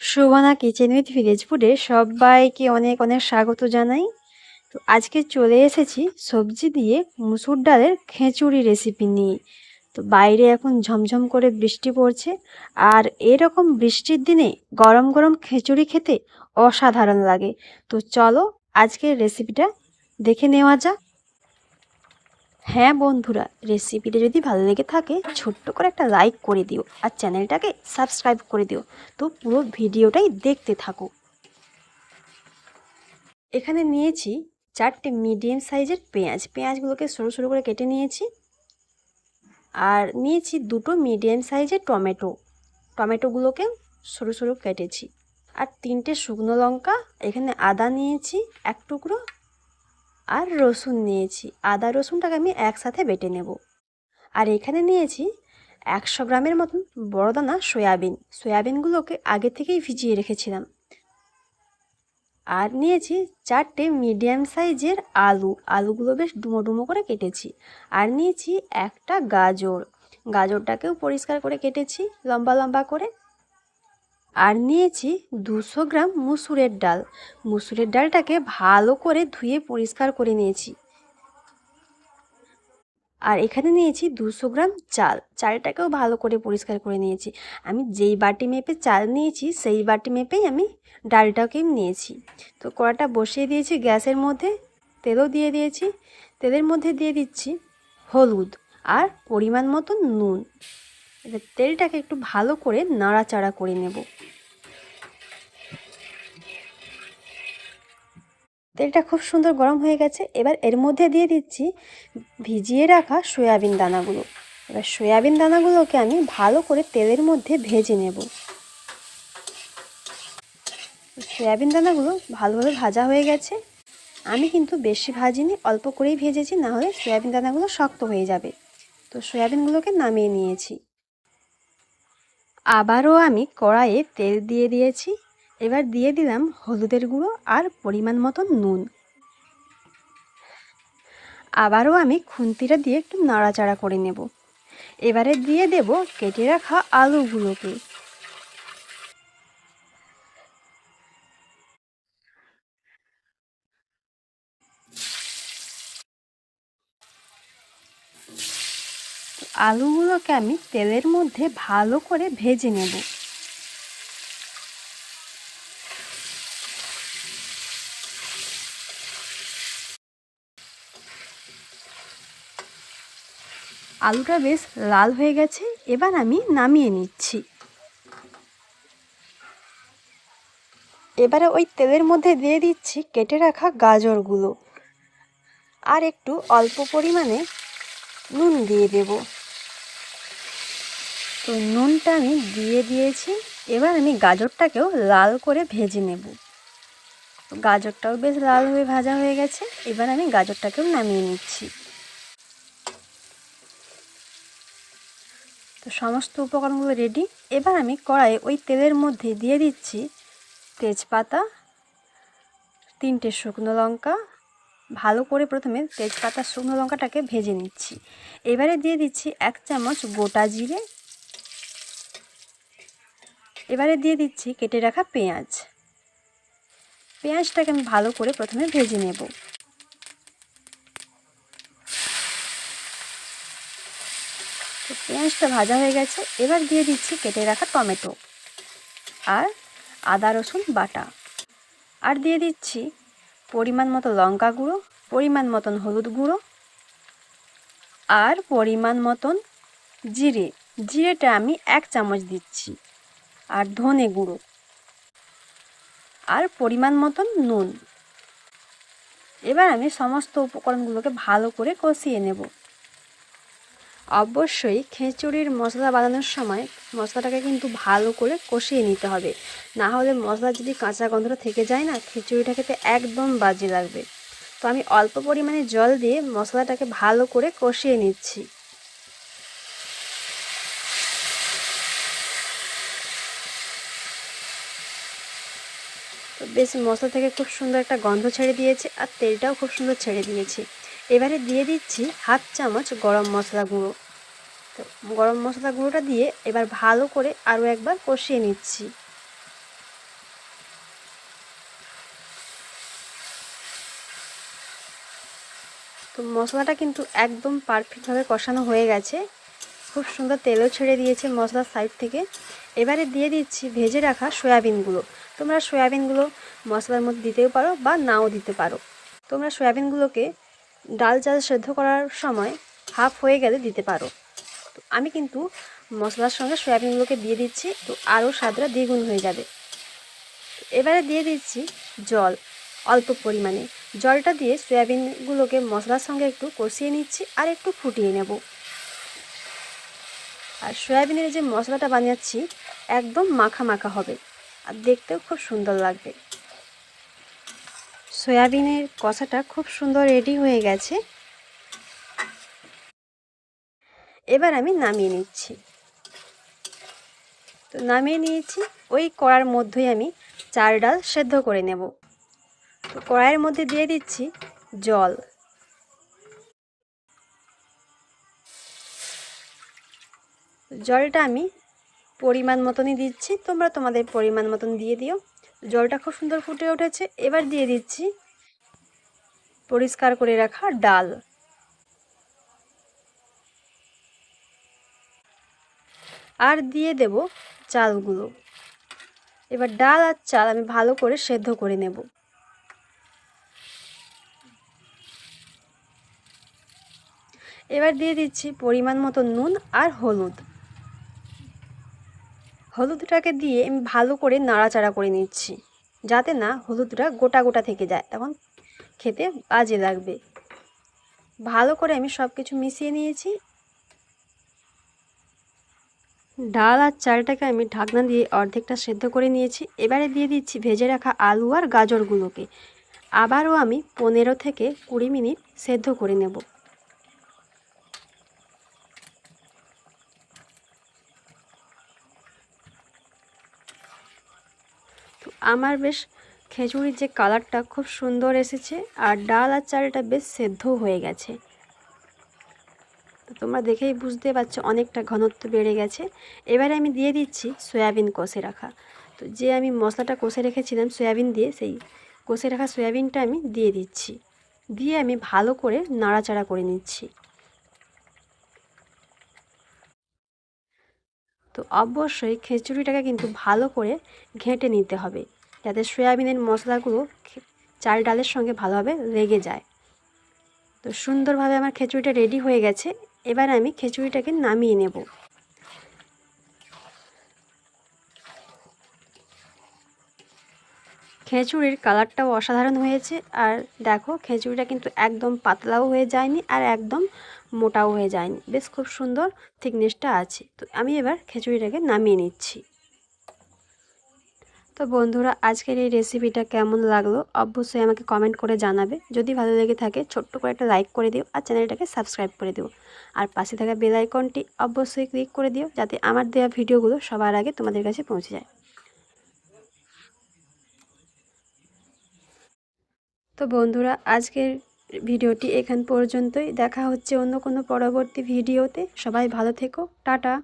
Sobhana kitchen with village ফুডে সবাইকে অনেক অনেক স্বাগত জানাই। তো আজকে চলে এসেছি সবজি দিয়ে মুসুর ডালের খেঁচুড়ি রেসিপি নিয়ে। তো বাইরে এখন ঝমঝম করে বৃষ্টি পড়ছে আর এরকম বৃষ্টির দিনে গরম গরম খেঁচুড়ি খেতে অসাধারণ লাগে। তো চলো আজকের রেসিপিটা দেখে নেওয়া যাক। হ্যাঁ বন্ধুরা রেসিপিটা যদি ভালো লেগে থাকে, ছোট্ট করে একটা লাইক করে দিও আর চ্যানেলটাকে সাবস্ক্রাইব করে দিও। তো পুরো ভিডিওটাই দেখতে থাকো। এখানে নিয়েছি চারটে মিডিয়াম সাইজের পেঁয়াজ। পেঁয়াজগুলোকে সরু সরু করে কেটে নিয়েছি। আর নিয়েছি দুটো মিডিয়াম সাইজের টমেটো। টমেটোগুলোকে সরু সরু কেটেছি। আর তিনটে শুকনো লঙ্কা, এখানে আদা নিয়েছি এক টুকরো। আর রসুন নিয়েছি। আদা রসুনটাকে আমি একসাথে বেটে নেব। আর এখানে নিয়েছি একশো গ্রামের মতন বড় দানা সয়াবিন। সয়াবিনগুলোকে আগে থেকেই ভিজিয়ে রেখেছিলাম। আর নিয়েছি চারটে মিডিয়াম সাইজের আলু। আলুগুলো বেশ ডুমো ডুমো করে কেটেছি। আর নিয়েছি একটা গাজর। গাজরটাকেও পরিষ্কার করে কেটেছি, লম্বা লম্বা করে। আর নিয়েছি দুশো গ্রাম মুসুরের ডাল। মুসুরের ডালটাকে ভালো করে ধুয়ে পরিষ্কার করে নিয়েছি। আর এখানে নিয়েছি দুশো গ্রাম চাল। চালটাকেও ভালো করে পরিষ্কার করে নিয়েছি। আমি যেই বাটি মেপে চাল নিয়েছি, সেই বাটি মেপেই আমি ডালটাকেও নিয়েছি। তো কড়াটা বসিয়ে দিয়েছি গ্যাসের মধ্যে, তেলও দিয়ে দিয়েছি। তেলের মধ্যে দিয়ে দিচ্ছি হলুদ আর পরিমাণ মতো নুন। এবার তেলটাকে একটু ভালো করে নাড়াচাড়া করে নেব। তেলটা খুব সুন্দর গরম হয়ে গেছে। এবার এর মধ্যে দিয়ে দিচ্ছি ভিজিয়ে রাখা সয়াবিন দানাগুলো। এবার সয়াবিন দানাগুলোকে আমি ভালো করে তেলের মধ্যে ভেজে নেব। সয়াবিন দানাগুলো ভালোভাবে ভাজা হয়ে গেছে। আমি কিন্তু বেশি ভাজিনি, অল্প করেই ভেজেছি না হলে সয়াবিন দানাগুলো শক্ত হয়ে যাবে। তো সয়াবিনগুলোকে নামিয়ে নিয়েছি। আবারও আমি কড়াইয়ে তেল দিয়ে দিয়েছি। এবার দিয়ে দিলাম হলুদের গুঁড়ো আর পরিমাণ মতো নুন। আবারও আমি খুন্তিটা দিয়ে একটু নাড়াচাড়া করে নেব। এবারে দিয়ে দেব কেটে রাখা আলুগুলোকে। আলুগুলোকে আমি তেলের মধ্যে ভালো করে ভেজে নেব। আলুটা বেশ লাল হয়ে গেছে, এবার আমি নামিয়ে নিচ্ছি। এবারে ওই তেলের মধ্যে দিয়ে দিচ্ছি কেটে রাখা গাজরগুলো। আর একটু অল্প পরিমাণে নুন দিয়ে দেব। তো নুনটা আমি দিয়ে দিয়েছি। এবার আমি গাজরটাকেও লাল করে ভেজে নেব। গাজরটাও বেশ লাল হয়ে ভাজা হয়ে গেছে। এবার আমি গাজরটাকেও নামিয়ে নিচ্ছি। তো সমস্ত উপকরণগুলো রেডি এবার আমি কড়াইয়ে ওই তেলের মধ্যে দিয়ে দিচ্ছি তেজপাতা, তিনটে শুকনো লঙ্কা। ভালো করে প্রথমে তেজপাতা শুকনো লঙ্কাটাকে ভেজে নিচ্ছি। এবারে দিয়ে দিচ্ছি এক চামচ গোটা জিরে এবারে দিয়ে দিচ্ছি কেটে রাখা পেঁয়াজ। পেঁয়াজটাকে আমি ভালো করে প্রথমে ভেজে নেব। তো পেঁয়াজটা ভাজা হয়ে গেছে, এবার দিয়ে দিচ্ছি কেটে রাখা টমেটো আর আদা, রসুন, বাটা। আর দিয়ে দিচ্ছি পরিমাণ মতো লঙ্কা গুঁড়ো, পরিমাণ মতন হলুদ গুঁড়ো আর পরিমাণ মতন জিরে। জিরেটা আমি এক চামচ দিচ্ছি। আর ধনে গুঁড়ো। আর পরিমাণ মতন নুন। এবার আমি সমস্ত উপকরণগুলোকে ভালো করে কষিয়ে নেব। অবশ্যই খেঁচুড়ির মশলা বানানোর সময় মশলাটাকে কিন্তু ভালো করে কষিয়ে নিতে হবে। না হলে মশলা যদি কাঁচা গন্ধটা থেকে যায় না, খিচুড়িটা খেতে একদম বাজে লাগবে। তো আমি অল্প পরিমাণে জল দিয়ে মশলাটাকে ভালো করে কষিয়ে নিচ্ছি। বেশ মশলা থেকে খুব সুন্দর একটা গন্ধ ছেড়ে দিয়েছে আর তেলটাও খুব সুন্দর ছেড়ে দিয়েছে। এবারে দিয়ে দিচ্ছি হাফ চামচ গরম মশলা গুঁড়ো। তো গরম মশলা গুঁড়োটা দিয়ে এবার ভালো করে আরও একবার কষিয়ে নিচ্ছি। তো মশলাটা কিন্তু একদম পারফেক্টভাবে কষানো হয়ে গেছে। খুব সুন্দর তেলও ছেড়ে দিয়েছে মশলার সাইড থেকে। এবারে দিয়ে দিচ্ছি ভেজে রাখা সয়াবিনগুলো তোমরা সয়াবিনগুলো মশলার মধ্যে দিতেও পারো বা নাও দিতে পারো। তোমরা সয়াবিনগুলোকে ডাল চাল সেদ্ধ করার সময় হাফ হয়ে গেলে দিতে পারো। তো আমি কিন্তু মশলার সঙ্গে সয়াবিনগুলোকে দিয়ে দিচ্ছি, তো আরও স্বাদটা দ্বিগুণ হয়ে যাবে। এবারে দিয়ে দিচ্ছি জল অল্প পরিমাণে। জলটা দিয়ে সয়াবিনগুলোকে মশলার সঙ্গে একটু কষিয়ে নিচ্ছি আর একটু ফুটিয়ে নেব। আর সয়াবিনের যে মশলাটা বানিয়েছি একদম মাখা মাখা হবে। আর দেখতেও খুব সুন্দর লাগবে। সয়াবিনের কষাটা খুব সুন্দর রেডি হয়ে গেছে। এবার আমি নামিয়ে নিচ্ছি। তো নামিয়ে নিয়েছি, ওই কড়ার মধ্যেই আমি চাল ডাল সেদ্ধ করে নেব। তো কড়াইয়ের মধ্যে দিয়ে দিচ্ছি জল। জলটা আমি পরিমাণ মতনই দিচ্ছি। তোমরা তোমাদের পরিমাণ মতন দিয়ে দিও। জলটা খুব সুন্দর ফুটে উঠেছে। এবার দিয়ে দিচ্ছি পরিষ্কার করে রাখা ডাল। আর দিয়ে দেব চালগুলো। এবার ডাল আর চাল আমি ভালো করে সেদ্ধ করে নেব। এবার দিয়ে দিচ্ছি পরিমাণ মতো নুন আর হলুদ। হলুদটাকে দিয়ে আমি ভালো করে নাড়াচাড়া করে নিচ্ছি। যাতে না হলুদটা গোটা গোটা থেকে যায়। তখন খেতে বাজে লাগবে। ভালো করে আমি সব কিছু মিশিয়ে নিয়েছি। ডাল আর চালটাকে আমি ঢাকনা দিয়ে অর্ধেকটা সেদ্ধ করে নিয়েছি। এবারে দিয়ে দিচ্ছি ভেজে রাখা আলু আর গাজরগুলোকে। আবারও আমি পনেরো থেকে কুড়ি মিনিট সেদ্ধ করে নেব তো আমার বেশ খেচুড়ির যে কালারটা খুব সুন্দর এসেছে, আর ডাল আর চালটা বেশ সেদ্ধও হয়ে গেছে। তোমরা দেখেই বুঝতে পারছ অনেকটা ঘনত্ব বেড়ে গেছে। এবারে আমি দিয়ে দিচ্ছি সয়াবিন কষে রাখা। তো যে আমি মশলাটা কষে রেখেছিলাম সয়াবিন দিয়ে, সেই কষে রাখা সয়াবিনটা আমি দিয়ে দিচ্ছি। দিয়ে আমি ভালো করে নাড়াচাড়া করে নিচ্ছি। তো অবশ্যই খিচুড়িটাকে কিন্তু ভালো করে ঘেঁটে নিতে হবে। যাতে সয়াবিনের মশলাগুলো চাল ডালের সঙ্গে ভালোভাবে লেগে যায়। তো সুন্দরভাবে আমার খিচুড়িটা রেডি হয়ে গেছে। এবার আমি খিচুড়িটাকে নামিয়ে নেব। খেঁচুড়ির কালারটাও অসাধারণ হয়েছে। আর দেখো, খেঁচুড়িটা কিন্তু একদম পাতলাও হয়ে যায়নি আর একদম মোটাও হয়ে যায়নি। বেশ খুব সুন্দর থিকনেসটা আছে। তো আমি এবার খিচুড়িটাকে নামিয়ে নিচ্ছি। তো বন্ধুরা, আজকের এই রেসিপিটা কেমন লাগল অবশ্যই আমাকে কমেন্ট করে জানাবে। যদি ভালো লেগে থাকে, ছোট্ট করে একটা লাইক করে দিও আর চ্যানেলটাকে সাবস্ক্রাইব করে দিও। আর পাশে থাকা বেল আইকনটি অবশ্যই ক্লিক করে দিও যাতে আমার দেওয়া ভিডিওগুলো সবার আগে তোমাদের কাছে পৌঁছে যায়। তো বন্ধুরা, আজকের ভিডিওটি এখান পর্যন্তই। দেখা হচ্ছে অন্য কোনো পরবর্তী ভিডিওতে সবাই ভালো থেকো। টাটা!